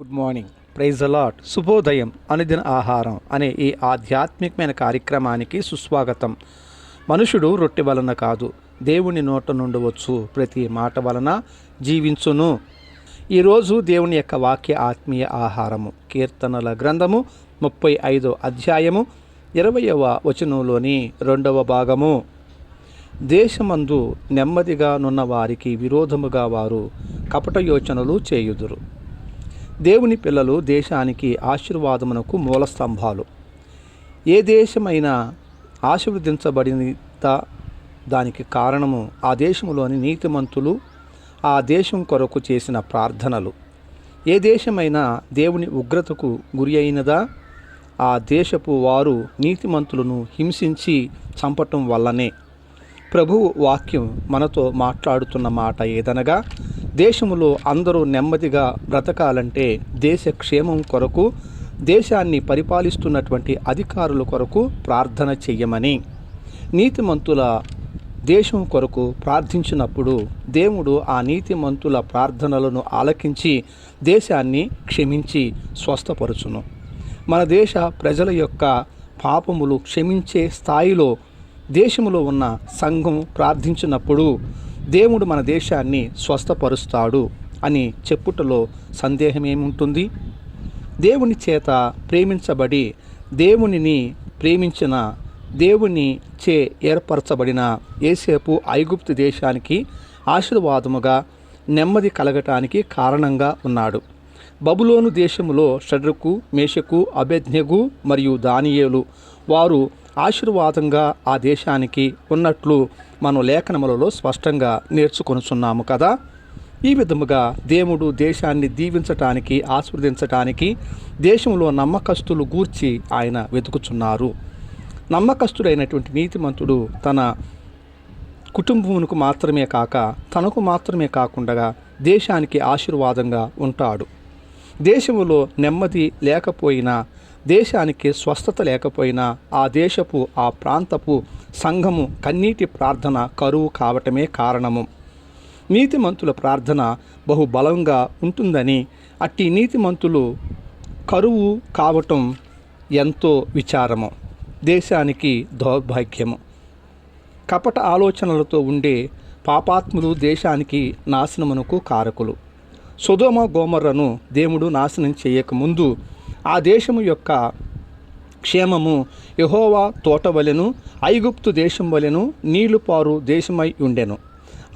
Good morning praise allot శుభోదయం అనుదిన ఆహారం అనే ఈ ఆధ్యాత్మికమైన కార్యక్రమానికి సుస్వాగతం. మనుషుడు రొట్టె వలన కాదు దేవుని నోట నుండి వచ్చు. ప్రతి మాట వలన జీవించును. ఈరోజు దేవుని యొక్క వాక్య ఆత్మీయ ఆహారము కీర్తనల గ్రంథము ముప్పై ఐదో అధ్యాయము ఇరవయవ వచనంలోని రెండవ భాగము. దేశమందు నెమ్మదిగా నున్న వారికి విరోధముగా వారు కపట యోచనలు చేయుదురు. దేవుని పిల్లలు దేశానికి ఆశీర్వాదమునకు మూల స్తంభాలు ఏ దేశమైనా ఆశీర్వదించబడినంత దానికి కారణము ఆ దేశంలోని నీతిమంతులు ఆ దేశం కొరకు చేసిన ప్రార్థనలు. ఏ దేశమైనా దేవుని ఉగ్రతకు గురి అయినదా? ఆ దేశపు వారు నీతిమంతులను హింసించి చంపటం వల్లనే. ప్రభువు వాక్యం మనతో మాట్లాడుతున్న మాట ఏదనగా దేశంలో అందరూ నెమ్మదిగా బ్రతకాలంటే దేశ క్షేమం కొరకు దేశాన్ని పరిపాలిస్తున్నటువంటి అధికారుల కొరకు ప్రార్థన చెయ్యమని. నీతిమంతుల దేశం కొరకు ప్రార్థించినప్పుడు దేవుడు ఆ నీతిమంతుల ప్రార్థనలను ఆలకించి దేశాన్ని క్షమించి స్వస్థపరుచును. మన దేశ ప్రజల యొక్క పాపములు క్షమించే స్థాయిలో దేశములో ఉన్న సంఘం ప్రార్థించినప్పుడు దేవుడు మన దేశాన్ని స్వస్థపరుస్తాడు అని చెప్పుటలో సందేహమేముంటుంది? దేవుని చేత ప్రేమించబడి దేవునిని ప్రేమించిన దేవుని చే ఏర్పరచబడిన ఏసేపు ఐగుప్తు దేశానికి ఆశీర్వాదముగా నెమ్మది కలగటానికి కారణంగా ఉన్నాడు. బబులోను దేశములో షడ్రకు మేషకు అభెజ్ఞగు మరియు దానియేలు వారు ఆశీర్వాదంగా ఆ దేశానికి ఉన్నట్లు మనం లేఖనములలో స్పష్టంగా నేర్చుకొనుచున్నాము కదా. ఈ విధముగా దేవుడు దేశాన్ని దీవించటానికి ఆస్వాదించటానికి దేశంలో నమ్మకస్తులు గూర్చి ఆయన వెతుకుచున్నారు. నమ్మకస్తుడైనటువంటి నీతిమంతుడు తన కుటుంబమునకు మాత్రమే కాక తనకు మాత్రమే కాకుండా దేశానికి ఆశీర్వాదంగా ఉంటాడు. దేశములో నెమ్మది లేకపోయినా దేశానికి స్వస్థత లేకపోయినా ఆ దేశపు ఆ ప్రాంతపు సంఘము కన్నీటి ప్రార్థన కరువు కావటమే కారణము. నీతిమంతుల ప్రార్థన బహు బలంగా ఉంటుందని అట్టి నీతిమంతులు కరువు కావటం ఎంతో విచారము. దేశానికి దౌర్భాగ్యము. కపట ఆలోచనలతో ఉండే పాపాత్ములు దేశానికి నాశనమునకు కారకులు. సుధోమ గోమర్రను దేవుడు నాశనం చేయకముందు ఆ దేశము యొక్క క్షేమము యహోవా తోట వలెను ఐగుప్తు దేశం వలెను నీళ్ళుపారు దేశమై ఉండెను.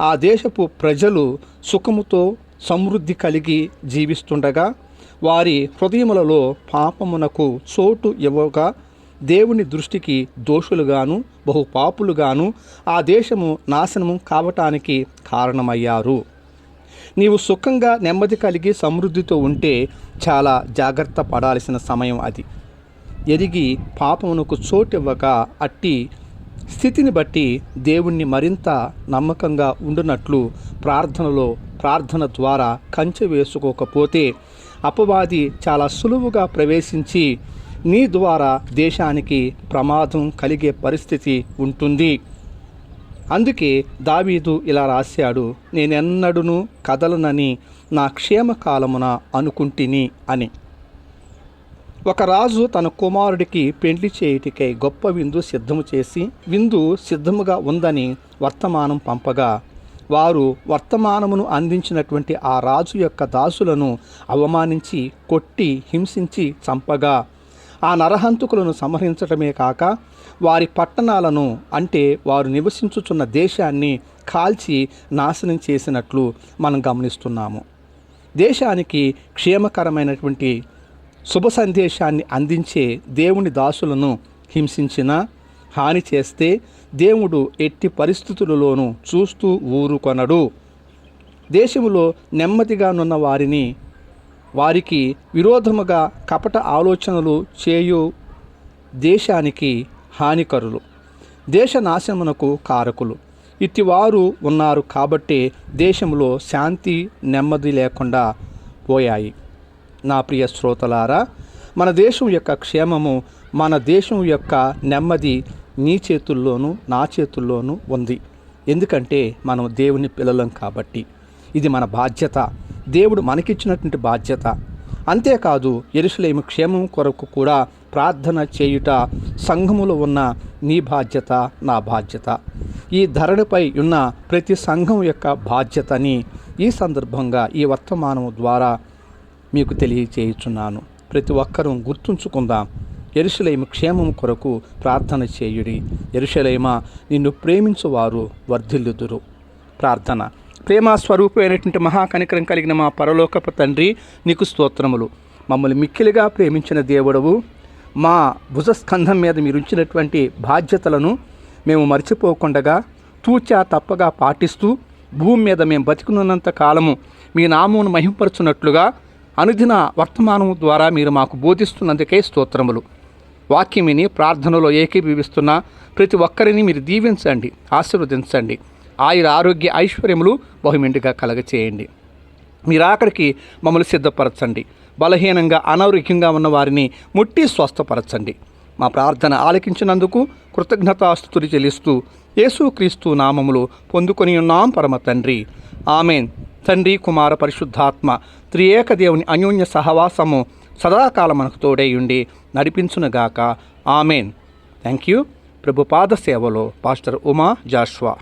ఆ దేశపు ప్రజలు సుఖముతో సమృద్ధి కలిగి జీవిస్తుండగా వారి హృదయములలో పాపమునకు చోటు ఇవ్వగా దేవుని దృష్టికి దోషులుగాను బహు పాపులుగాను ఆ దేశము నాశనము కావటానికి కారణమయ్యారు. నీవు సుఖంగా నెమ్మది కలిగి సమృద్ధితో ఉంటే చాలా జాగ్రత్త పడాల్సిన సమయం అది. ఎరిగి పాపమునకు చోటివ్వక అట్టి స్థితిని బట్టి దేవుణ్ణి మరింత నమ్మకంగా ఉండునట్లు ప్రార్థనలో ప్రార్థన ద్వారా కంచె వేసుకోకపోతే అపవాది చాలా సులువుగా ప్రవేశించి నీ ద్వారా దేశానికి ప్రమాదం కలిగే పరిస్థితి ఉంటుంది. అందుకే దావీదు ఇలా రాశాడు నేనెన్నడును కదలనని నా క్షేమకాలమున అనుకుంటిని అని. ఒక రాజు తన కుమారుడికి పెండ్లి చేయుటికై గొప్ప విందు సిద్ధము చేసి విందు సిద్ధముగా ఉందని వర్తమానం పంపగా వారు వర్తమానమును అందించినటువంటి ఆ రాజు యొక్క దాసులను అవమానించి కొట్టి హింసించి చంపగా ఆ నరహంతకులను సంహరించటమే కాక వారి పట్టణాలను అంటే వారు నివసించుచున్న దేశాన్ని కాల్చి నాశనం చేసినట్లు మనం గమనిస్తున్నాము. దేశానికి క్షేమకరమైనటువంటి శుభ సందేశాన్ని అందించే దేవుని దాసులను హింసించిన హాని చేస్తే దేవుడు ఎట్టి పరిస్థితులలోనూ చూస్తూ ఊరుకొనడు. దేశంలో నెమ్మదిగానున్న వారిని వారికి విరోధముగా కపట ఆలోచనలు చేయు దేశానికి హానికరులు దేశ నాశనమునకు కారకులు. ఇటివారు ఉన్నారు కాబట్టి దేశంలో శాంతి నెమ్మది లేకుండా పోయాయి. నా ప్రియ శ్రోతలారా మన దేశం యొక్క క్షేమము మన దేశం యొక్క నెమ్మది నీ చేతుల్లోనూ నా చేతుల్లోనూ ఉంది. ఎందుకంటే మనం దేవుని పిల్లలం కాబట్టి. ఇది మన బాధ్యత. దేవుడు మనకిచ్చినటువంటి బాధ్యత. అంతేకాదు ఎరుసలేమి క్షేమం కొరకు కూడా ప్రార్థన చేయుట సంఘములో ఉన్న నీ బాధ్యత నా బాధ్యత. ఈ ధరణిపై ఉన్న ప్రతి సంఘం యొక్క బాధ్యతని ఈ సందర్భంగా ఈ వర్తమానం ద్వారా మీకు తెలియచేయుచున్నాను. ప్రతి ఒక్కరూ గుర్తుంచుకుందాం ఎరుసలేము క్షేమం కొరకు ప్రార్థన చేయుడి. ఎరుసలేమ నిన్ను ప్రేమించువారు వర్ధిల్లుదురు. ప్రార్థన. ప్రేమ స్వరూపమైనటువంటి మహాకనికరం కలిగిన మా పరలోకపు తండ్రి నీకు స్తోత్రములు. మమ్మల్ని మిక్కిలిగా ప్రేమించిన దేవుడవు. మా భుజస్కంధం మీద మీరు ఉంచినటువంటి బాధ్యతలను మేము మర్చిపోకుండగా తూచా తప్పగా పాటిస్తూ భూమి మీద మేము బతికున్నంత కాలము మీ నామమును మహింపరచున్నట్లుగా అనుదిన వర్తమానం ద్వారా మీరు మాకు బోధిస్తున్నందుకే స్తోత్రములు. వాక్యమిని ప్రార్థనలో ఏకీభవిస్తున్న ప్రతి ఒక్కరిని మీరు దీవించండి ఆశీర్వదించండి. ఆయుర ఆరోగ్య ఐశ్వర్యములు బహుమింటిగా కలగచేయండి. మీరు అక్కడికి మమ్మల్ని సిద్ధపరచండి. బలహీనంగా అనారోగ్యంగా ఉన్న వారిని ముట్టి స్వస్థపరచండి. మా ప్రార్థన ఆలకించినందుకు కృతజ్ఞతాస్తుతులు చెల్లిస్తూ యేసుక్రీస్తు నామములు పొందుకొని ఉన్నాం పరమ తండ్రి. ఆమెన్. తండ్రి కుమార పరిశుద్ధాత్మ త్రియేక దేవుని అన్యోన్య సహవాసము సదాకాలం మనకు తోడేయుండి ఉండి నడిపించునుగాక. ఆమెన్. థ్యాంక్ యూ ప్రభుపాద సేవలో పాస్టర్ ఉమా జాష్వా.